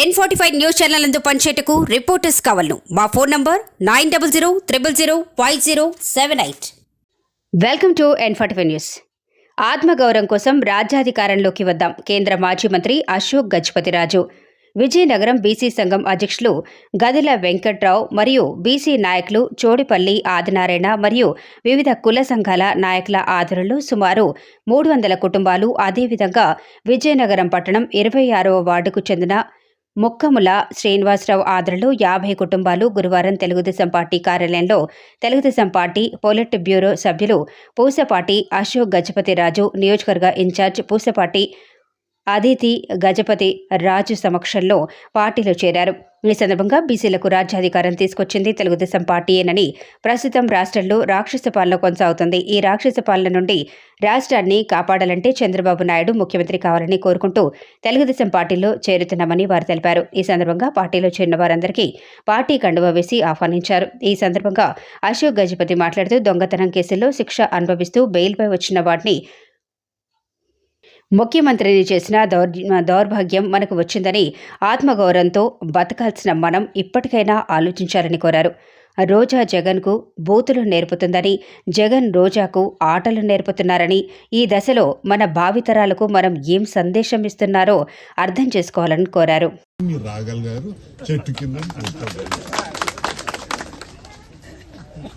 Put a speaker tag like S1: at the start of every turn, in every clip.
S1: N forty five news channel అందు పనిచేయటకు reporters కావాలను. మా phone number nine double zero triple zero five zero seven eight welcome to N forty five news ఆత్మగౌరవం కోసం రాజ్యాధికారంలోకి వద్దాం. కేంద్ర మాజీ మంత్రి అశోక్ గజపతిరాజు విజయనగరం బీసీ సంఘం అధ్యక్షులు గదిల వెంకట్రావు మరియు బీసీ నాయకులు చోడిపల్లి ఆదినారాయణ మరియు వివిధ కుల సంఘాల నాయకుల ఆధ్వర్యంలో సుమారు మూడు వందల కుటుంబాలు అదేవిధంగా విజయనగరం పట్టణం ఇరవై ఆరవ వార్డుకు చెందిన ముక్కముల శ్రీనివాసరావు ఆదరలో యాభై కుటుంబాలు గురువారం తెలుగుదేశం పార్టీ కార్యాలయంలో తెలుగుదేశం పార్టీ పొలిట్ బ్యూరో సభ్యులు పూసపాటి అశోక్ గజపతిరాజు నియోజకవర్గ ఇన్ఛార్జ్ పూసపాటి అదితి గజపతి రాజు సమక్షంలో పార్టీలో చేరారు. ఈ సందర్భంగా బీసీలకు రాజ్యాధికారం తీసుకొచ్చింది తెలుగుదేశం పార్టీయేనని ప్రస్తుతం రాష్ట్రంలో రాక్షస పాలన కొనసాగుతుంది. ఈ రాక్షస పాలన నుండి రాష్ట్రాన్ని కాపాడాలంటే చంద్రబాబు నాయుడు ముఖ్యమంత్రి కావాలని కోరుకుంటూ తెలుగుదేశం పార్టీలో చేరుతున్నామని వారు తెలిపారు. ఈ సందర్భంగా పార్టీలో చేరిన వారందరికీ పార్టీ కండువ వేసి ఆహ్వానించారు. ఈ సందర్భంగా అశోక్ గజపతి మాట్లాడుతూ దొంగతనం కేసుల్లో శిక్ష అనుభవిస్తూ బెయిల్పై వచ్చిన వాటిని ముఖ్యమంత్రిని చేసిన దౌర్ దౌర్భాగ్యం మనకు వచ్చిందని ఆత్మగౌరవంతో బతకాల్సిన మనం ఇప్పటికైనా ఆలోచించాలని కోరారు. రోజా జగన్కు బూతులు నేర్పుతుందని జగన్ రోజాకు ఆటలు నేర్పుతున్నారని ఈ దశలో మన భావితరాలకు మనం ఏం సందేశం ఇస్తున్నారో అర్థం చేసుకోవాలని కోరారు.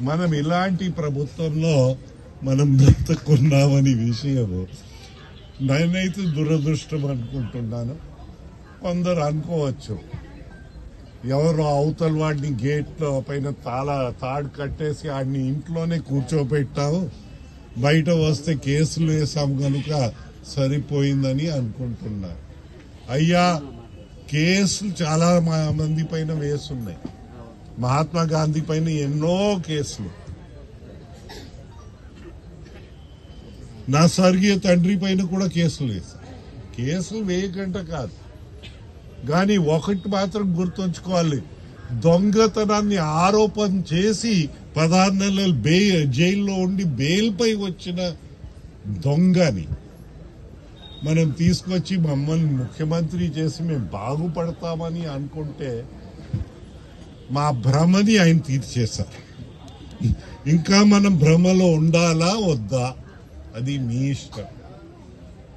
S2: మనం ఇలాంటి ప్రభుత్వంలో మనం బ్రతుకున్నామని విషయము నేనైతే దురదృష్టం అనుకుంటున్నాను. కొందరు అనుకోవచ్చు. ఎవరు అవతల వాడిని గేట్లో పైన తాళ తాడు కట్టేసి ఆడిని ఇంట్లోనే కూర్చోబెట్టావు. బయట వస్తే కేసులు వేసాం కనుక సరిపోయిందని అనుకుంటున్నారు అయ్యా కేసులు చాలా మంది పైన వేసున్నాయి. మహాత్మా గాంధీ పైన ఎన్నో కేసులు. నా స్వర్గీయ తండ్రి పైన కూడా కేసులు వేశారు కేసులు వేయకంట కాదు. కానీ ఒకటి మాత్రం గుర్తుంచుకోవాలి. దొంగతనాన్ని ఆరోపణ చేసి పదహారు నెలలు బే జైల్లో ఉండి బెయిల్పై వచ్చిన దొంగని మనం తీసుకొచ్చి మమ్మల్ని ముఖ్యమంత్రి చేసి మేము బాగుపడతామని అనుకుంటే మా భ్రమని ఆయన తీర్చేశారు. ఇంకా మనం భ్రమలో ఉండాలా? వద్దా? అది మీ ఇష్టం.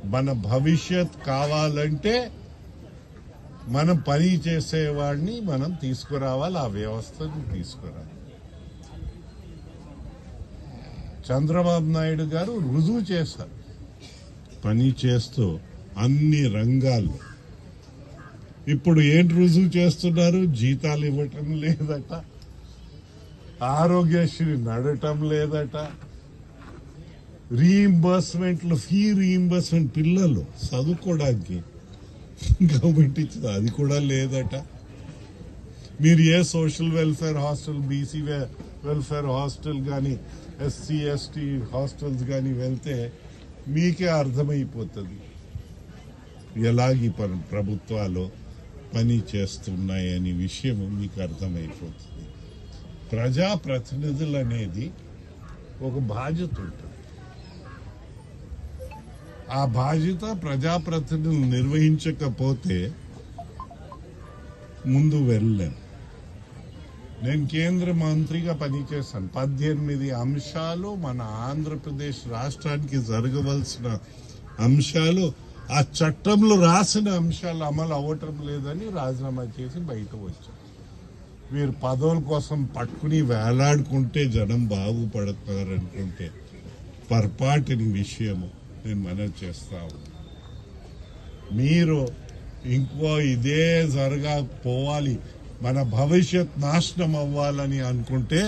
S2: మన భవిష్యత్ కావాలంటే మనం పని చేసేవాడిని మనం తీసుకురావాలి ఆ వ్యవస్థను తీసుకురావాలి. చంద్రబాబు నాయుడు గారు రుజువు చేశారు. పని చేస్తూ అన్ని రంగాల్లో. ఇప్పుడు ఏంటి రుజువు చేస్తున్నారు? జీతాలు ఇవ్వటం లేదట. ఆరోగ్యశ్రీ నడటం లేదట. రీఇంబర్స్మెంట్లు ఫీ రీఇంబర్స్మెంట్ పిల్లలు చదువుకోవడానికి గవర్నమెంట్ ఇచ్చింది. అది కూడా లేదట. మీరు ఏ social welfare hostel BC welfare hostel కానీ ఎస్సీ ఎస్టీ హాస్టల్స్ కానీ వెళ్తే మీకే అర్థమైపోతుంది. ఎలాగి ప- ప్రభుత్వాలు పని చేస్తున్నాయని విషయం మీకు అర్థమైపోతుంది. ప్రజాప్రతినిధులు అనేది ఒక బాధ్యత ఉంటుంది. ఆ బాధ్యత ప్రజాప్రతినిధులు నిర్వహించకపోతే ముందు వెళ్ళలేను నేను కేంద్ర మంత్రిగా పనిచేశాను. పద్దెనిమిది అంశాలు మన ఆంధ్రప్రదేశ్ రాష్ట్రానికి జరగవలసిన అంశాలు ఆ చట్టంలో రాసిన అంశాలు అమలు అవ్వటం లేదని రాజీనామా చేసి బయట వచ్చాను. మీరు పదవుల కోసం పట్టుకుని వేలాడుకుంటే జనం బాగుపడతారనుకుంటే పొరపాటుని విషయము. నేను మనవి చేస్తా మీరు ఇంకో ఇదే జరగకపోవాలి మన భవిష్యత్ నాశనం అవ్వాలని అనుకుంటే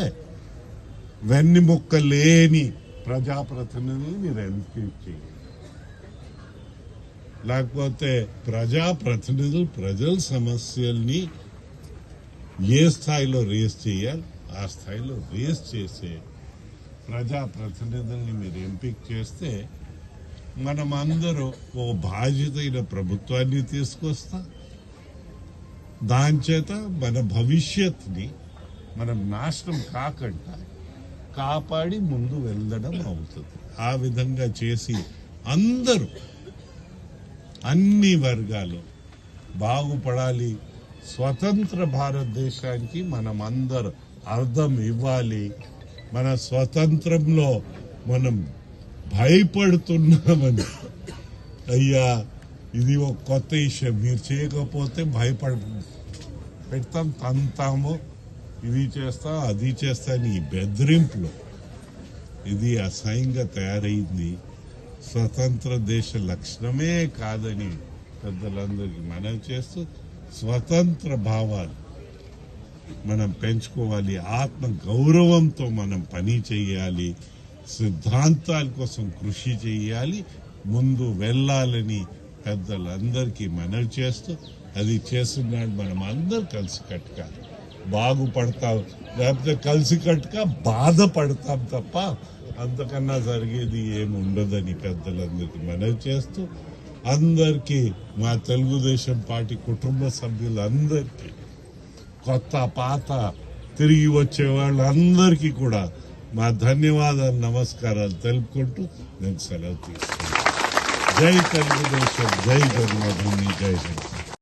S2: వెన్నెముక్క లేని ప్రజాప్రతినిధులు మీరు ఎంపిక చేయండి. లేకపోతే ప్రజాప్రతినిధులు ప్రజల సమస్యల్ని ఏ స్థాయిలో రేస్ చేయాలి? ఆ స్థాయిలో రేస్ చేసే ప్రజాప్రతినిధుల్ని మీరు ఎంపిక చేస్తే మనం అందరూ ఓ బాధ్యతైన ప్రభుత్వాన్ని తీసుకొస్తాం. దాని చేత మన భవిష్యత్ని మనం నాశనం కాకుండా కాపాడి ముందు వెళ్ళడం అవుతుంది. ఆ విధంగా చేసి అందరూ అన్ని వర్గాలు బాగుపడాలి. స్వతంత్ర భారతదేశానికి మనం అందరు అర్థం ఇవ్వాలి. మన స్వతంత్రంలో మనం భయపడుతున్నామని. అయ్యా ఇది ఒక కొత్త విషయం. మీరు చేయకపోతే భయపడ పెడతాం తంతాము ఇది చేస్తాం అది చేస్తా అని ఈ బెదిరింపులు. ఇది అసహ్యంగా తయారైంది. స్వతంత్ర దేశ లక్షణమే కాదని పెద్దలందరికీ మనం చేస్తూ స్వతంత్ర భావాలు మనం పెంచుకోవాలి. ఆత్మ గౌరవంతో మనం పని చేయాలి. సిద్ధాంతాల కోసం కృషి చేయాలి ముందు వెళ్ళాలని పెద్దలందరికీ మనవి చేస్తూ అది చేస్తున్నాడు మనం అందరు కలిసి కట్టుగా బాగుపడతాం లేకపోతే కలిసి కట్టుక బాధపడతాం తప్ప అంతకన్నా జరిగేది ఏమి ఉండదని పెద్దలందరికీ మనవి చేస్తూ అందరికీ మా తెలుగుదేశం పార్టీ కుటుంబ సభ్యులందరికీ కొత్త పాత తిరిగి వచ్చే వాళ్ళందరికీ కూడా మా ధన్యవాదాలు నమస్కారాలు తెలుపుకుంటూ నేను సెలవు తీసుకుంటాను జై తెలుగుదేశం జై జగన్మోహన్ జై జగన్